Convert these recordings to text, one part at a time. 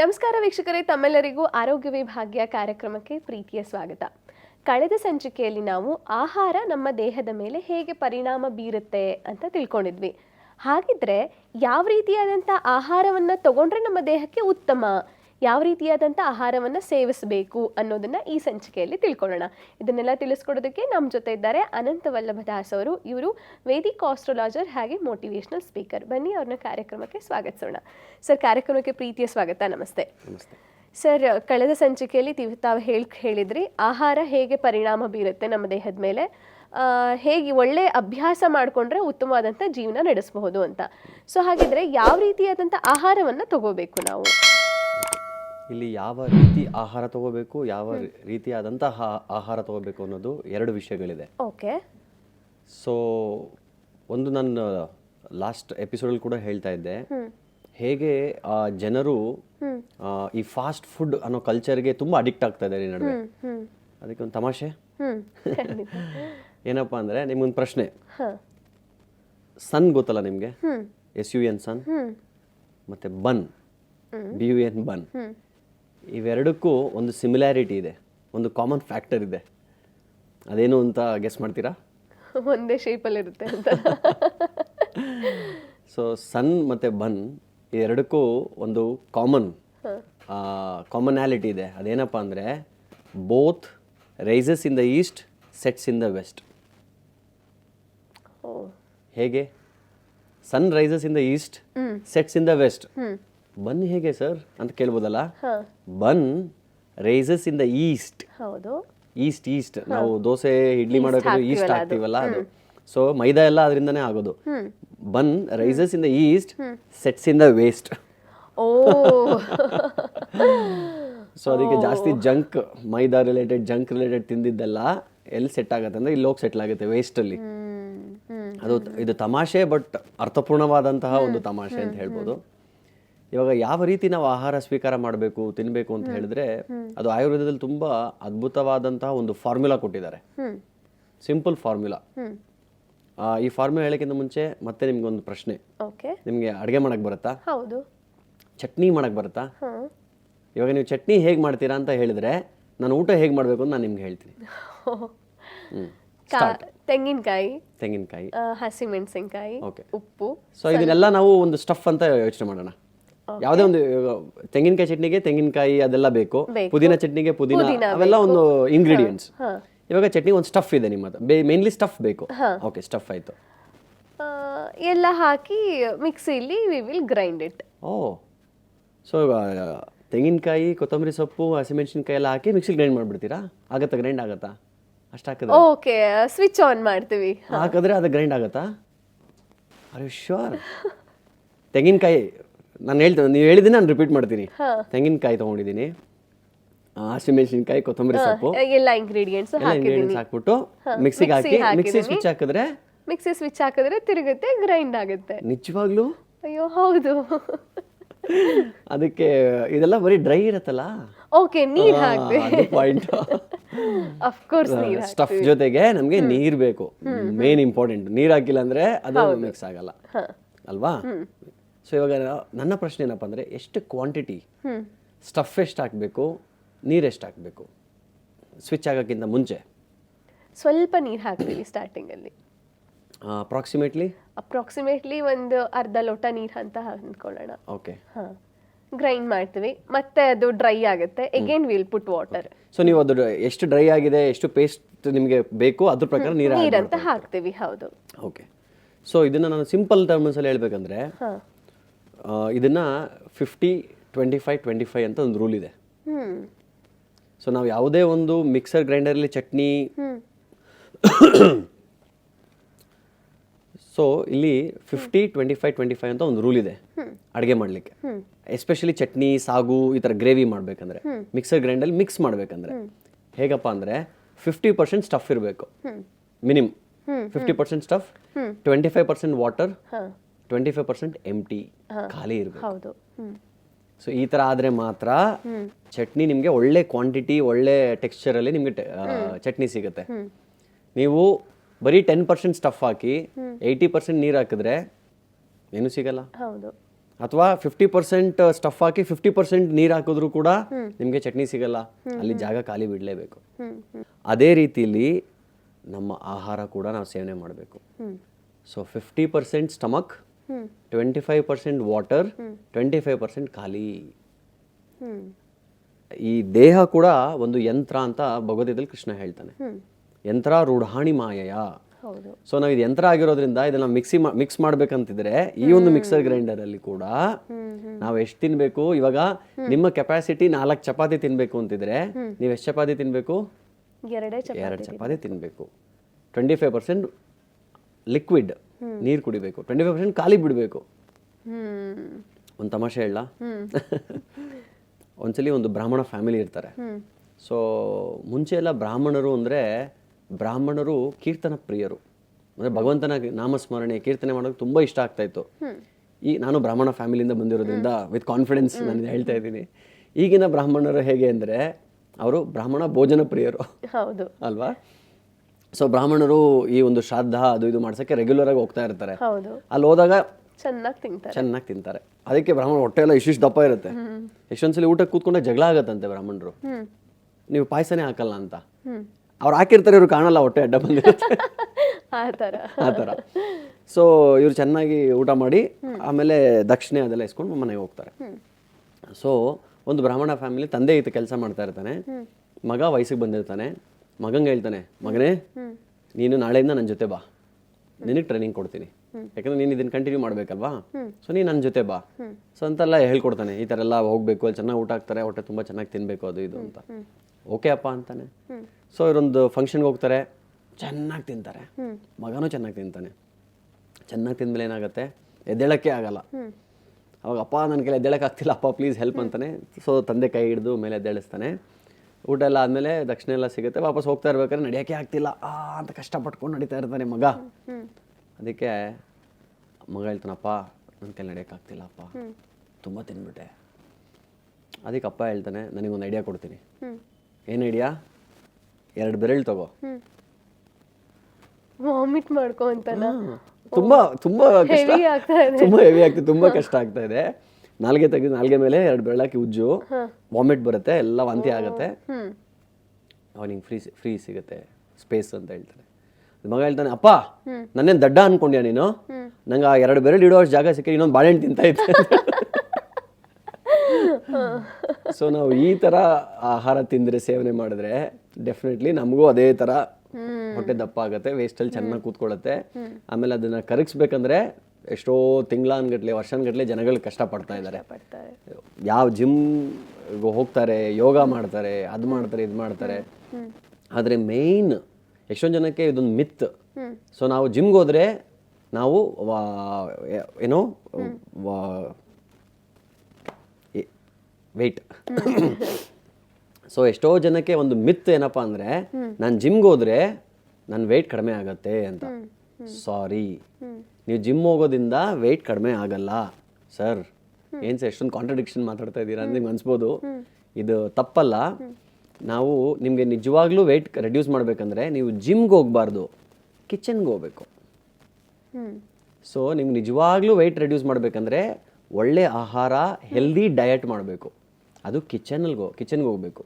ನಮಸ್ಕಾರ ವೀಕ್ಷಕರೇ, ತಮ್ಮೆಲ್ಲರಿಗೂ ಆರೋಗ್ಯ ವಿಭಾಗ್ಯ ಕಾರ್ಯಕ್ರಮಕ್ಕೆ ಪ್ರೀತಿಯ ಸ್ವಾಗತ. ಕಳೆದ ಸಂಚಿಕೆಯಲ್ಲಿ ನಾವು ಆಹಾರ ನಮ್ಮ ದೇಹದ ಮೇಲೆ ಹೇಗೆ ಪರಿಣಾಮ ಬೀರುತ್ತೆ ಅಂತ ತಿಳ್ಕೊಂಡಿದ್ವಿ. ಹಾಗಿದ್ರೆ ಯಾವ ರೀತಿಯಾದಂಥ ಆಹಾರವನ್ನು ತಗೊಂಡ್ರೆ ನಮ್ಮ ದೇಹಕ್ಕೆ ಉತ್ತಮ? ಯಾವ ರೀತಿಯಾದಂಥ ಆಹಾರವನ್ನು ಸೇವಿಸಬೇಕು ಅನ್ನೋದನ್ನ ಈ ಸಂಚಿಕೆಯಲ್ಲಿ ತಿಳ್ಕೊಳ್ಳೋಣ. ಇದನ್ನೆಲ್ಲ ತಿಳಿಸ್ಕೊಡೋದಕ್ಕೆ ನಮ್ಮ ಜೊತೆ ಇದ್ದಾರೆ ಅನಂತ ವಲ್ಲಭ ದಾಸ್ ಅವರು. ಇವರು ವೇದಿಕ್ ಆಸ್ಟ್ರೋಲಾಜರ್ ಹಾಗೆ ಮೋಟಿವೇಶನಲ್ ಸ್ಪೀಕರ್. ಬನ್ನಿ ಅವ್ರನ್ನ ಕಾರ್ಯಕ್ರಮಕ್ಕೆ ಸ್ವಾಗತಿಸೋಣ. ಸರ್ ಕಾರ್ಯಕ್ರಮಕ್ಕೆ ಪ್ರೀತಿಯ ಸ್ವಾಗತ. ನಮಸ್ತೆ. ನಮಸ್ತೆ. ಸರ್ ಕಳೆದ ಸಂಚಿಕೆಯಲ್ಲಿ ತೀವ್- ತಾವು ಹೇಳಿ ಹೇಳಿದ್ರಿ ಆಹಾರ ಹೇಗೆ ಪರಿಣಾಮ ಬೀರುತ್ತೆ ನಮ್ಮ ದೇಹದ ಮೇಲೆ? ಹೇಗೆ ಒಳ್ಳೆ ಅಭ್ಯಾಸ ಮಾಡಿಕೊಂಡ್ರೆ ಉತ್ತಮವಾದಂಥ ಜೀವನ ನಡೆಸಬಹುದು ಅಂತ. ಸೊ ಹಾಗಿದ್ರೆ ಯಾವ ರೀತಿಯಾದಂಥ ಆಹಾರವನ್ನು ತಗೋಬೇಕು ನಾವು? ಇಲ್ಲಿ ಯಾವ ರೀತಿ ಆಹಾರ ತಗೋಬೇಕು ಯಾವ ರೀತಿಯಾದಂತಹ ಆಹಾರ ತಗೋಬೇಕು ಅನ್ನೋದು ಎರಡು ವಿಷಯಗಳಿದೆ. ಓಕೆ. ಸೊ ಒಂದು ನನ್ನ ಲಾಸ್ಟ್ ಎಪಿಸೋಡಲ್ಲಿ ಕೂಡ ಹೇಳ್ತಾ ಇದ್ದೆ. ಹೇಗೆ ಜನರು ಈ ಫಾಸ್ಟ್ ಫುಡ್ ಅನ್ನೋ ಕಲ್ಚರ್ಗೆ ತುಂಬ ಅಡಿಕ್ಟ್ ಆಗ್ತಾ ಇದ್ದಾರೆ ಈ ನಡುವೆ. ಅದಕ್ಕೆ ಒಂದು ತಮಾಷೆ. ಏನಪ್ಪ ಅಂದರೆ ನಿಮ್ಗೊಂದು ಪ್ರಶ್ನೆ. ಸನ್ ಗೊತ್ತಲ್ಲ ನಿಮಗೆ? ಎಸ್ ಯು ಎನ್ ಸನ್ ಮತ್ತೆ bun B U N bun ಇವೆರಡಕ್ಕೂ ಒಂದು ಸಿಮಿಲ್ಯಾರಿಟಿ ಇದೆ. ಒಂದು ಕಾಮನ್ ಫ್ಯಾಕ್ಟರ್ ಇದೆ. ಅದೇನು ಅಂತ ಗೆಸ್ ಮಾಡ್ತೀರಾ? ಒಂದೇ ಶೇಪಲ್ಲಿ ಇರುತ್ತೆ ಅಂತ. ಸೊ ಸನ್ ಮತ್ತು ಬನ್ ಎರಡಕ್ಕೂ ಒಂದು ಕಾಮನ್ ಕಾಮನ್ಯಾಲಿಟಿ ಇದೆ. ಅದೇನಪ್ಪ ಅಂದರೆ both rises in the east sets in the west ಹೇಗೆ? Sun rises in the east sets in the west bun ಹೇಗೆ ಸರ್ ಅಂತ ಕೇಳ್ಬೋದಲ್ಲ? Bun rises in the east ಹೌದು. ಈಸ್ಟ್ ಈಸ್ಟ್ ನಾವು ದೋಸೆ ಇಡ್ಲಿ ಮಾಡೋಕೆ ಈಸ್ಟ್ ಹಾಕ್ತೀವಲ್ಲ ಅದು. ಸೊ ಮೈದಾ ಎಲ್ಲ ಅದರಿಂದನೇ ಆಗೋದು. Bun rises in the east sets in the waste O. So ಅದಕ್ಕೆ ಜಾಸ್ತಿ junk maida related junk related ತಿಂದಿದ್ದೆಲ್ಲ ಎಲ್ಲಿ ಸೆಟ್ ಆಗುತ್ತೆ ಅಂದ್ರೆ ಇಲ್ಲಿ ಹೋಗಿ ಸೆಟ್ಲ್ ಆಗುತ್ತೆ ವೇಸ್ಟ್ ಅಲ್ಲಿ. ಹ್ಮ್. ಹ್ಮ್. ಅದು ಇದು ತಮಾಷೆ ಬಟ್ ಅರ್ಥಪೂರ್ಣವಾದಂತಹ ಒಂದು ತಮಾಷೆ ಅಂತ ಹೇಳ್ಬೋದು. ಇವಾಗ ಯಾವ ರೀತಿ ನಾವು ಆಹಾರ ಸ್ವೀಕಾರ ಮಾಡಬೇಕು ತಿನ್ನಬೇಕು ಅಂತ ಹೇಳಿದ್ರೆ ಅದು ಆಯುರ್ವೇದದಲ್ಲಿ ತುಂಬಾ ಅದ್ಭುತವಾದಂತಹ ಒಂದು ಫಾರ್ಮುಲಾ ಕೊಟ್ಟಿದ್ದಾರೆ. Simple formula. ಈ ಫಾರ್ಮುಲಾ ಹೇಳೋಕ್ಕಿಂತ ಮುಂಚೆ ಮತ್ತೆ ನಿಮ್ಗೆ ಒಂದು ಪ್ರಶ್ನೆ. ಓಕೆ. ನಿಮಗೆ ಅಡುಗೆ ಮಾಡಕ್ ಬರುತ್ತಾ? ಹೌದು. ಚಟ್ನಿ ಮಾಡಕ್ ಬರುತ್ತಾ? ಇವಾಗ ನೀವು ಚಟ್ನಿ ಹೇಗೆ ಮಾಡ್ತೀರಾ ಅಂತ ಹೇಳಿದ್ರೆ ನಾನು ಊಟ ಹೇಗೆ ಮಾಡಬೇಕು ಅಂತ ನಾನು ನಿಮ್ಗೆ ಹೇಳ್ತೀನಿ. ತೆಂಗಿನಕಾಯಿ. ತೆಂಗಿನಕಾಯಿ. ಹಸಿಮೆಣಸಿನಕಾಯಿ ಹಸಿಮೆಣಸಿನ್ಕಾಯಿ ಉಪ್ಪು ಸೊ ಇದನ್ನೆಲ್ಲ ನಾವು ಒಂದು ಸ್ಟಫ್ ಅಂತ ಯೋಚನೆ ಮಾಡೋಣ. ಯಾವುದೇ ಒಂದು ತೆಂಗಿನಕಾಯಿ ಚಟ್ನಿಗೆ ತೆಂಗಿನಕಾಯಿ ಅದೆಲ್ಲ ಬೇಕು. ಪುದೀನ ಚಟ್ನಿಗೆ ಪುದೀನ ಅವೆಲ್ಲ ಒಂದು ಇಂಗ್ರೀಡಿಯೆಂಟ್ಸ್ ಇವಾಗ ಚಟ್ನಿ ಒಂದು ಸ್ಟಫ್ ಇದೆ ನಿಮ್ಮದು. ಮೇನ್ಲಿ ಸ್ಟಫ್ ಬೇಕು. ಓಕೆ ಸ್ಟಫ್ ಆಯ್ತು. ಎಲ್ಲ ಹಾಕಿ ಮಿಕ್ಸಿಲಿ we will grind it O so ತೆಂಗಿನಕಾಯಿ ಕೊತ್ತಂಬರಿ ಸೊಪ್ಪು ಹಸಿಮೆಣಸಿನಕಾಯಿ ಎಲ್ಲ ಹಾಕಿ ಮಿಕ್ಸಿಲಿ ಗ್ರೈಂಡ್ ಮಾಡ್ಬಿಡ್ತೀರಾ? ಆಗತ್ತಾ ಗ್ರೈಂಡ್ ಆಗತ್ತಾ? ಅಷ್ಟು ಹಾಕಿದ್ರೆ? ಓಕೆ ಸ್ವಿಚ್ ಆನ್ ಮಾಡ್ತೀವಿ. ಹಾಕಿದ್ರೆ ಅದು ಗ್ರೈಂಡ್ ಆಗತ್ತಾ? ಅರೆ ಶ್ಯೂರ್ ತೆಂಗಿನಕಾಯಿ ನಾನು ಹೇಳ್ತೇನೆ ನೀವು ಹೇಳಿದ್ದೀನಿ ನಾನು ರಿಪೀಟ್ ಮಾಡ್ತೀನಿ. ತೆಂಗಿನಕಾಯಿ ತೊಗೊಂಡಿದ್ದೀನಿ. ಹಸಿಮೆಣಸಿನಕಾಯಿ ಕೊತ್ತಂಬರಿ ಸೊಪ್ಪು. ಎಲ್ಲ ಇಂಗ್ರೀಡಿಯೆಂಟ್ಸ್ ಎಲ್ಲ ಇಂಗ್ರೀಡಿಯೆಂಟ್ಸ್ ಹಾಕ್ಬಿಟ್ಟು ಮಿಕ್ಸಿಗೆ ಹಾಕಿ ಮಿಕ್ಸಿ ಸ್ವಿಚ್ ಹಾಕಿದ್ರೆ ಮಿಕ್ಸಿ ಸ್ವಿಚ್ ಹಾಕಿದ್ರೆ ತಿರುಗುತ್ತೆ ಗ್ರೈಂಡ್ ಆಗುತ್ತೆ. ನಿಜವಾಗ್ಲೂ? ಅಯ್ಯೋ ಹೌದು. ಅದಕ್ಕೆ ಇದೆಲ್ಲ ಬರೀ ಡ್ರೈ ಇರತ್ತಲ್ಲ? ಓಕೆ ನೀರ್ ಹಾಕ್ಬೇಕು ಪಾಯಿಂಟ್ ಅಫ್ಕೋರ್ಸ್ ನೀರ್ ಸ್ಟಫ್ ಜೊತೆಗೆ ನಮಗೆ ನೀರ್ ಬೇಕು. ಮೇನ್ ಇಂಪಾರ್ಟೆಂಟ್ ನೀರ್ ಹಾಕಿಲ್ಲ ಅಂದ್ರೆ ಅದು ಮಿಕ್ಸ್ ಆಗಲ್ಲ. ಅಲ್ವಾ? ಸೊ ಇವಾಗ ನನ್ನ ಪ್ರಶ್ನೆ ಏನಪ್ಪ ಅಂದರೆ ಎಷ್ಟು ಕ್ವಾಂಟಿಟಿ ಸ್ಟಫ್ ಎಷ್ಟು ಹಾಕಬೇಕು ನೀರು ಎಷ್ಟು ಹಾಕಬೇಕು? ಸ್ವಿಚ್ ಆಗೋಕ್ಕಿಂತ ಮುಂಚೆ. ಸ್ವಲ್ಪ ನೀರು ಹಾಕ್ತೀವಿ ಸ್ಟಾರ್ಟಿಂಗಲ್ಲಿ ಅಪ್ರಾಕ್ಸಿಮೇಟ್ಲಿ ಅಪ್ರಾಕ್ಸಿಮೇಟ್ಲಿ ಒಂದು ಅರ್ಧ ಲೋಟ ನೀರು ಅಂತ ಅಂದ್ಕೊಳ್ಳೋಣ. ಓಕೆ ಹಾಂ. ಗ್ರೈಂಡ್ ಮಾಡ್ತೀವಿ. ಮತ್ತೆ ಅದು ಡ್ರೈ ಆಗುತ್ತೆ. Again will put water so ನೀವು ಅದು ಎಷ್ಟು ಡ್ರೈ ಆಗಿದೆ ಎಷ್ಟು ಪೇಸ್ಟ್ ನಿಮಗೆ ಬೇಕು ಅದ್ರ ಪ್ರಕಾರ ನೀರು ನೀರಂತ ಹಾಕ್ತೀವಿ ಹೌದು. ಓಕೆ ಸೊ ಇದನ್ನ ನಾನು ಸಿಂಪಲ್ ಟರ್ಮ್ಸಲ್ಲಿ ಹೇಳ್ಬೇಕಂದ್ರೆ ಹಾ. ಆ, ಇದನ್ನ fifty twenty five twenty five ಅಂತ ಒಂದು ರೂಲ್ ಇದೆ. ಸೊ ನಾವು ಯಾವುದೇ ಒಂದು ಮಿಕ್ಸರ್ ಗ್ರೈಂಡರಲ್ಲಿ ಚಟ್ನಿ ಸೊ ಇಲ್ಲಿ fifty twenty five twenty five ಅಂತ ಒಂದು ರೂಲ್ ಇದೆ ಅಡುಗೆ ಮಾಡಲಿಕ್ಕೆ. ಎಸ್ಪೆಷಲಿ ಚಟ್ನಿ ಸಾಗು ಈ ಥರ ಗ್ರೇವಿ ಮಾಡಬೇಕಂದ್ರೆ. ಮಿಕ್ಸರ್ ಗ್ರೈಂಡಲ್ಲಿ ಮಿಕ್ಸ್ ಮಾಡಬೇಕಂದ್ರೆ. ಹೇಗಪ್ಪ ಅಂದರೆ ಫಿಫ್ಟಿ ಪರ್ಸೆಂಟ್ ಸ್ಟಫ್ ಇರಬೇಕು. Minimum fifty percent stuff twenty five percent water twenty five percent empty ಖಾಲಿ ಇರಬೇಕು. ಹೌದು. ಸೊ ಈ ಥರ ಆದರೆ ಮಾತ್ರ ಚಟ್ನಿ ನಿಮಗೆ ಒಳ್ಳೆ ಕ್ವಾಂಟಿಟಿ ಒಳ್ಳೆ ಟೆಕ್ಸ್ಚರಲ್ಲಿ ನಿಮಗೆ ಚಟ್ನಿ ಸಿಗುತ್ತೆ. ನೀವು ಬರೀ ಟೆನ್ ಪರ್ಸೆಂಟ್ ಸ್ಟಫ್ ಹಾಕಿ ಏಯ್ಟಿ ಪರ್ಸೆಂಟ್ ನೀರು ಹಾಕಿದ್ರೆ ಏನೂ ಸಿಗಲ್ಲ. ಹೌದು. ಅಥವಾ ಫಿಫ್ಟಿ ಪರ್ಸೆಂಟ್ ಸ್ಟಫ್ ಹಾಕಿ ಫಿಫ್ಟಿ ಪರ್ಸೆಂಟ್ ನೀರು ಹಾಕಿದ್ರು ಕೂಡ ನಿಮಗೆ ಚಟ್ನಿ ಸಿಗಲ್ಲ. ಅಲ್ಲಿ ಜಾಗ ಖಾಲಿ ಬಿಡಲೇಬೇಕು. ಅದೇ ರೀತಿಯಲ್ಲಿ ನಮ್ಮ ಆಹಾರ ಕೂಡ ನಾವು ಸೇವನೆ ಮಾಡಬೇಕು. So fifty percent stomach twenty five percent water twenty five percent ಖಾಲಿ. ಈ ದೇಹ ಕೂಡ ಒಂದು ಯಂತ್ರ ಅಂತ ಭಗವದ್ಗೀತೆಯಲ್ಲಿ ಕೃಷ್ಣ ಹೇಳ್ತಾನೆ. ಯಂತ್ರ ರೂಢಾಣಿ ಮಾಯಯ. ಸೊ ನಾವು ಇದು ಯಂತ್ರ ಆಗಿರೋದ್ರಿಂದ ಇದನ್ನ ಮಿಕ್ಸಿ ಮಿಕ್ಸ್ ಮಾಡ್ಬೇಕಂತಿದ್ರೆ ಈ ಒಂದು ಮಿಕ್ಸರ್ ಗ್ರೈಂಡರ್ ಅಲ್ಲಿ ಕೂಡ ನಾವು ಎಷ್ಟು ತಿನ್ಬೇಕು? ಇವಾಗ ನಿಮ್ಮ ಕೆಪಾಸಿಟಿ ನಾಲ್ಕು ಚಪಾತಿ ತಿನ್ಬೇಕು ಅಂತಿದ್ರೆ ನೀವು ಎಷ್ಟು ಚಪಾತಿ ತಿನ್ಬೇಕು? ಎರಡು ಚಪಾತಿ ತಿನ್ಬೇಕು. ಟ್ವೆಂಟಿ ಫೈವ್ ಪರ್ಸೆಂಟ್ ಲಿಕ್ವಿಡ್ ನೀರು ಕುಡಿಬೇಕು. ಟ್ವೆಂಟಿ ಫೈವ್ ಪರ್ಸೆಂಟ್ ಖಾಲಿ ಬಿಡಬೇಕು. ಒಂದು ತಮಾಷೆ ಹೇಳ. ಒಂದ್ಸಲಿ ಒಂದು ಬ್ರಾಹ್ಮಣ ಫ್ಯಾಮಿಲಿ ಇರ್ತಾರೆ. ಸೊ ಮುಂಚೆ ಎಲ್ಲ ಬ್ರಾಹ್ಮಣರು ಅಂದರೆ ಬ್ರಾಹ್ಮಣರು ಕೀರ್ತನ ಪ್ರಿಯರು. ಅಂದರೆ ಭಗವಂತನ ನಾಮಸ್ಮರಣೆ ಕೀರ್ತನೆ ಮಾಡೋಕೆ ತುಂಬ ಇಷ್ಟ ಆಗ್ತಾ ಇತ್ತು. ಈ ನಾನು ಬ್ರಾಹ್ಮಣ ಫ್ಯಾಮಿಲಿಯಿಂದ ಬಂದಿರೋದ್ರಿಂದ ವಿತ್ ಕಾನ್ಫಿಡೆನ್ಸ್ ನಾನು ಹೇಳ್ತಾ ಇದ್ದೀನಿ. ಈಗಿನ ಬ್ರಾಹ್ಮಣರು ಹೇಗೆ ಅಂದರೆ ಅವರು ಬ್ರಾಹ್ಮಣ ಭೋಜನ ಪ್ರಿಯರು. ಹೌದು. ಅಲ್ವಾ? ಸೊ ಬ್ರಾಹ್ಮಣರು ಈ ಒಂದು ಶ್ರಾದ್ದ ಅದು ಇದು ಮಾಡ್ಸಕ್ಕೆ ರೆಗ್ಯುಲರ್ ಆಗಿ ಹೋಗ್ತಾ ಇರ್ತಾರೆ. ಹೌದು. ಅಲ್ಲಿ ಹೋದಾಗ ಚೆನ್ನಾಗಿ ತಿಂತಾರೆ. ಚೆನ್ನಾಗಿ ತಿಂತಾರೆ. ಅದಕ್ಕೆ ಬ್ರಾಹ್ಮಣ ಹೊಟ್ಟೆ ಎಲ್ಲ ಇಷ್ಟಿಷ್ಟು ದಪ್ಪ ಇರುತ್ತೆ. ಎಷ್ಟೊಂದ್ಸಲಿ ಊಟಕ್ಕೆ ಕೂತ್ಕೊಂಡೆ ಜಗಳ ಆಗತ್ತಂತೆ ಬ್ರಾಹ್ಮಣರು. ಹ್ಮ್. ನೀವು ಪಾಯಸನೇ ಹಾಕಲ್ಲ ಅಂತ. ಅವ್ರು ಹಾಕಿರ್ತಾರೆ ಇವ್ರು ಕಾಣಲ್ಲ ಹೊಟ್ಟೆ ಅಡ್ಡ ಬಂದಿರುತ್ತೆ. ಆ ಥರ. ಆ ಥರ. ಸೊ ಇವ್ರು ಚೆನ್ನಾಗಿ ಊಟ ಮಾಡಿ ಆಮೇಲೆ ದಕ್ಷಿಣೆ ಅದೆಲ್ಲ ಇಸ್ಕೊಂಡು ಮನೆಗೆ ಹೋಗ್ತಾರೆ. ಸೊ ಒಂದು ಬ್ರಾಹ್ಮಣ ಫ್ಯಾಮಿಲಿ ತಂದೆ ಇತ್ತು ಕೆಲಸ ಮಾಡ್ತಾ ಇರ್ತಾನೆ. ಮಗ ವಯಸ್ಸಿಗೆ ಬಂದಿರ್ತಾನೆ. ಮಗಂಗೆ ಹೇಳ್ತಾನೆ, ಮಗನೇ, ನೀನು ನಾಳೆಯಿಂದ ನನ್ನ ಜೊತೆ ಬಾ. ನಿನಗೆ ಟ್ರೈನಿಂಗ್ ಕೊಡ್ತೀನಿ. ಯಾಕಂದ್ರೆ ನೀನು ಇದನ್ನ ಕಂಟಿನ್ಯೂ ಮಾಡ್ಬೇಕಲ್ವಾ? ಸೊ ನೀನು ನನ್ನ ಜೊತೆ ಬಾ. ಸೊ ಅಂತೆಲ್ಲ ಹೇಳ್ಕೊಡ್ತಾನೆ. ಈ ಥರ ಎಲ್ಲ ಹೋಗ್ಬೇಕು, ಅಲ್ಲಿ ಚೆನ್ನಾಗಿ ಊಟ ಹಾಕ್ತಾರೆ, ಹೊಟ್ಟೆ ತುಂಬ ಚೆನ್ನಾಗಿ ತಿನ್ಬೇಕು, ಅದು ಇದು ಅಂತ. ಓಕೆ ಅಪ್ಪ, ಅಂತಾನೆ. ಸೊ ಇವರೊಂದು ಫಂಕ್ಷನ್ಗೆ ಹೋಗ್ತಾರೆ. ಚೆನ್ನಾಗಿ ತಿಂತಾರೆ. ಮಗನೂ ಚೆನ್ನಾಗಿ ತಿಂತಾನೆ. ಚೆನ್ನಾಗಿ ತಿಂದ್ಮೇಲೆ ಏನಾಗುತ್ತೆ? ಎದ್ದೇಳಕ್ಕೆ ಆಗಲ್ಲ. ಅವಾಗ, ಅಪ್ಪ ನನ್ನ ಕೈಲಿ ಎದ್ದೇಳಕ್ಕೆ ಆಗ್ತಿಲ್ಲ. ಅಪ್ಪ ಪ್ಲೀಸ್ ಹೆಲ್ಪ್ ಅಂತಾನೆ. ಸೊ ತಂದೆ ಕೈ ಹಿಡಿದು ಮೇಲೆ ಎದ್ದೇಳಿಸ್ತಾನೆ. ಊಟ ಎಲ್ಲ ಆದಮೇಲೆ ದಕ್ಷಿಣ ಎಲ್ಲ ಸಿಗುತ್ತೆ. ವಾಪಸ್ ಹೋಗ್ತಾ ಇರ್ಬೇಕಾದ್ರೆ ನಡೆಯೋಕ್ಕೆ ಆಗ್ತಿಲ್ಲ. ಆ ಅಂತ ಕಷ್ಟಪಟ್ಕೊಂಡು ನಡೀತಾ ಇರ್ತಾನೆ ಮಗ. ಅದಕ್ಕೆ ಮಗ ಹೇಳ್ತಾನಪ್ಪ ನನ್ನ ಕೈಲಿ ನಡೆಯೋಕ್ಕಾಗ್ತಿಲ್ಲ ಅಪ್ಪ ತುಂಬ ತಿನ್ಬಿಟ್ಟೆ. ಅದಕ್ಕೆ ಅಪ್ಪ ಹೇಳ್ತಾನೆ ನನಗೊಂದು ಐಡಿಯಾ ಕೊಡ್ತೀನಿ. ಏನು ಐಡಿಯಾ ಎರಡು ಬೆರಳು ತಗೋ. ವಾಮಿಟ್ ಮಾಡ್ಕೊ ಅಂತಾನ ತುಂಬಾ ತುಂಬಾ ಕಷ್ಟ. ತುಂಬಾ ಹೆವಿ ಆಗ್ತಿದೆ ತುಂಬಾ ಕಷ್ಟ ಆಗ್ತಾ ಇದೆ. ನಾಲ್ಗೆ ತೆಗೆದು ನಾಲ್ಗೆ ಮೇಲೆ ಎರಡು ಬೆಳ್ಳಾಕಿ ಉಜ್ಜು ವಾಮಿಟ್ ಬರುತ್ತೆ ಎಲ್ಲ ವಾಂತಿ ಆಗುತ್ತೆ. ಅವನಿಗೆ ಫ್ರೀ ಫ್ರೀ ಸಿಗುತ್ತೆ ಸ್ಪೇಸ್ ಅಂತ ಹೇಳ್ತಾನೆ ಮಗ ಹೇಳ್ತಾನೆ ಅಪ್ಪ ನನ್ನೇನು ದಡ್ಡ ಅನ್ಕೊಂಡ್ಯಾ ನೀನು? ನಂಗೆ ಆ ಎರಡು ಬೆರಳು ಇಡೋ ಅಷ್ಟು ಜಾಗ ಸಿಕ್ಕಿ ಇನ್ನೊಂದು ಬಾಳೆಹಣ್ಣು ತಿಂತ ಇದ್ದೆ. ಸೊ ನಾವು ಈ ಥರ ಆಹಾರ ತಿಂದರೆ ಸೇವನೆ ಮಾಡಿದ್ರೆ ಡೆಫಿನೆಟ್ಲಿ ನಮಗೂ ಅದೇ ಥರ ಹೊಟ್ಟೆ ದಪ್ಪ ಆಗುತ್ತೆ ವೇಸ್ಟಲ್ಲಿ ಚೆನ್ನಾಗಿ ಕೂತ್ಕೊಳ್ಳುತ್ತೆ. ಆಮೇಲೆ ಅದನ್ನ ಕರಗಿಸ್ಬೇಕಂದ್ರೆ ಎಷ್ಟೋ ತಿಂಗಳಾನ್ಗಟ್ಲೆ ವರ್ಷಾನ್ಗಟ್ಲೆ ಜನಗಳು ಕಷ್ಟಪಡ್ತಾ ಇದ್ದಾರೆ. ಯಾವ ಜಿಮ್ ಹೋಗ್ತಾರೆ ಯೋಗ ಮಾಡ್ತಾರೆ ಅದು ಮಾಡ್ತಾರೆ ಇದು ಮಾಡ್ತಾರೆ. ಆದರೆ ಮೇಯ್ನ್ ಎಷ್ಟೊಂದು ಜನಕ್ಕೆ ಇದೊಂದು ಮಿತ್. ಸೊ ನಾವು ಜಿಮ್ಗೆ ಹೋದ್ರೆ ನಾವು ಏನೋ ವೆಯ್ಟ್. ಸೊ ಎಷ್ಟೋ ಜನಕ್ಕೆ ಒಂದು ಮಿತ್ ಏನಪ್ಪ ಅಂದರೆ ನಾನು ಜಿಮ್ಗೆ ಹೋದ್ರೆ ನನ್ನ ವೆಯ್ಟ್ ಕಡಿಮೆ ಆಗತ್ತೆ ಅಂತ. ಸಾರಿ. ನೀವು ಜಿಮ್ ಹೋಗೋದಿಂದ ವೆಯ್ಟ್ ಕಡಿಮೆ ಆಗಲ್ಲ ಸರ್. ಏನು ಸರ್ ಎಷ್ಟೊಂದು ಕಾಂಟ್ರಡಿಕ್ಷನ್ ಮಾತಾಡ್ತಾ ಇದ್ದೀರಾ ಅಂತ ನಿಮ್ಗೆ ಅನ್ಸ್ಬೋದು. ಇದು ತಪ್ಪಲ್ಲ. ನಾವು ನಿಮಗೆ ನಿಜವಾಗ್ಲೂ ವೆಯ್ಟ್ ರೆಡ್ಯೂಸ್ ಮಾಡಬೇಕಂದ್ರೆ ನೀವು ಜಿಮ್ಗೆ ಹೋಗ್ಬಾರ್ದು ಕಿಚನ್ಗೆ ಹೋಗ್ಬೇಕು. ಸೊ ನಿಮ್ಗೆ ನಿಜವಾಗ್ಲೂ ವೆಯ್ಟ್ ರೆಡ್ಯೂಸ್ ಮಾಡಬೇಕಂದ್ರೆ ಒಳ್ಳೆ ಆಹಾರ ಹೆಲ್ದಿ ಡಯಟ್ ಮಾಡಬೇಕು. ಅದು ಕಿಚನಲ್ಲಿ ಗೋ ಕಿಚನ್ಗೆ ಹೋಗಬೇಕು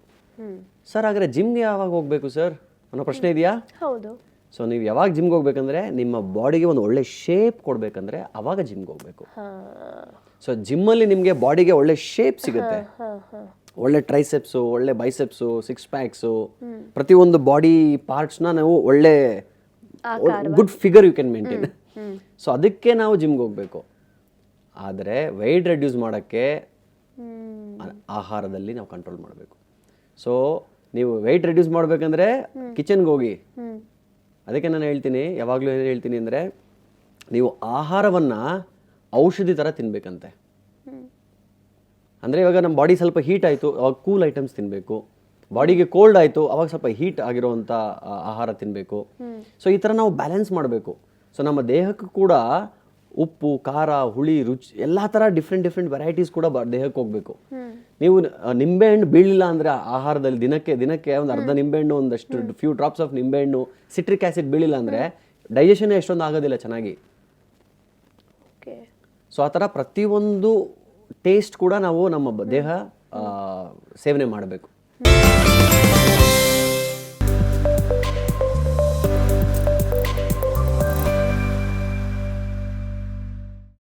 ಸರ್ ಹಾಗಾದ್ರೆ ಜಿಮ್ಗೆ ಯಾವಾಗ ಹೋಗಬೇಕು ಸರ್? ಅನ್ನೋ ಪ್ರಶ್ನೆ ಇದೆಯಾ? ಹೌದು. ಸೊ ನೀವು ಯಾವಾಗ ಜಿಮ್ಗೆ ಹೋಗ್ಬೇಕಂದ್ರೆ ನಿಮ್ಮ ಬಾಡಿಗೆ ಒಂದು ಒಳ್ಳೆ ಶೇಪ್ ಕೊಡಬೇಕಂದ್ರೆ ಅವಾಗ ಜಿಮ್ಗೆ ಹೋಗಬೇಕು. ಸೊ ಜಿಮ್ಮಲ್ಲಿ ನಿಮಗೆ ಬಾಡಿಗೆ ಒಳ್ಳೆ ಶೇಪ್ ಸಿಗುತ್ತೆ. ಒಳ್ಳೆ ಟ್ರೈಸೆಪ್ಸು ಒಳ್ಳೆ ಬೈಸೆಪ್ಸು ಸಿಕ್ಸ್ ಪ್ಯಾಕ್ಸು ಪ್ರತಿಯೊಂದು ಬಾಡಿ ಪಾರ್ಟ್ಸ್ನ ನಾವು ಒಳ್ಳೆ good figure you can maintain so ಅದಕ್ಕೆ ನಾವು ಜಿಮ್ಗೆ ಹೋಗಬೇಕು. ಆದರೆ ವೆಯ್ಟ್ ರೆಡ್ಯೂಸ್ ಮಾಡೋಕ್ಕೆ ಆಹಾರದಲ್ಲಿ ನಾವು ಕಂಟ್ರೋಲ್ ಮಾಡಬೇಕು. ಸೊ ನೀವು ವೆಯ್ಟ್ ರೆಡ್ಯೂಸ್ ಮಾಡಬೇಕಂದ್ರೆ ಕಿಚನ್ಗೆ ಹೋಗಿ ಅದಕ್ಕೆ ನಾನು ಹೇಳ್ತೀನಿ ಯಾವಾಗಲೂ ಏನು ಹೇಳ್ತೀನಿ ಅಂದರೆ ನೀವು ಆಹಾರವನ್ನು ಔಷಧಿ ಥರ ತಿನ್ನಬೇಕಂತೆ ಅಂದರೆ ಇವಾಗ ನಮ್ಮ ಬಾಡಿ ಸ್ವಲ್ಪ ಹೀಟ್ ಆಯಿತು ಅವಾಗ ಕೂಲ್ ಐಟಮ್ಸ್ ತಿನ್ನಬೇಕು ಬಾಡಿಗೆ ಕೋಲ್ಡ್ ಆಯಿತು ಅವಾಗ ಸ್ವಲ್ಪ ಹೀಟ್ ಆಗಿರುವಂಥ ಆಹಾರ ತಿನ್ನಬೇಕು ಸೊ ಈ ಥರ ನಾವು ಬ್ಯಾಲೆನ್ಸ್ ಮಾಡಬೇಕು. ಸೊ ನಮ್ಮ ದೇಹಕ್ಕೂ ಕೂಡ ಉಪ್ಪು ಖಾರ ಹುಳಿ ರುಚಿ ಎಲ್ಲ ಥರ ಡಿಫ್ರೆಂಟ್ ಡಿಫ್ರೆಂಟ್ ವೆರೈಟೀಸ್ ಕೂಡ ದೇಹಕ್ಕೆ ಹೋಗಬೇಕು. ನೀವು ನಿಂಬೆಹಣ್ಣು ಬೀಳಿಲ್ಲ ಅಂದರೆ ಆಹಾರದಲ್ಲಿ ದಿನಕ್ಕೆ ದಿನಕ್ಕೆ ಒಂದು ಅರ್ಧ ನಿಂಬೆಹಣ್ಣು ಒಂದಷ್ಟು ಫ್ಯೂ ಡ್ರಾಪ್ಸ್ ಆಫ್ ನಿಂಬೆಹಣ್ಣು ಸಿಟ್ರಿಕ್ ಆ್ಯಸಿಡ್ ಬೀಳಿಲ್ಲ ಅಂದರೆ ಡೈಜೆಷನ್ ಎಷ್ಟೊಂದು ಆಗೋದಿಲ್ಲ ಚೆನ್ನಾಗಿ. ಓಕೆ ಸೊ ಆ ಥರ ಪ್ರತಿಯೊಂದು ಟೇಸ್ಟ್ ಕೂಡ ನಾವು ನಮ್ಮ ದೇಹ ಸೇವನೆ ಮಾಡಬೇಕು.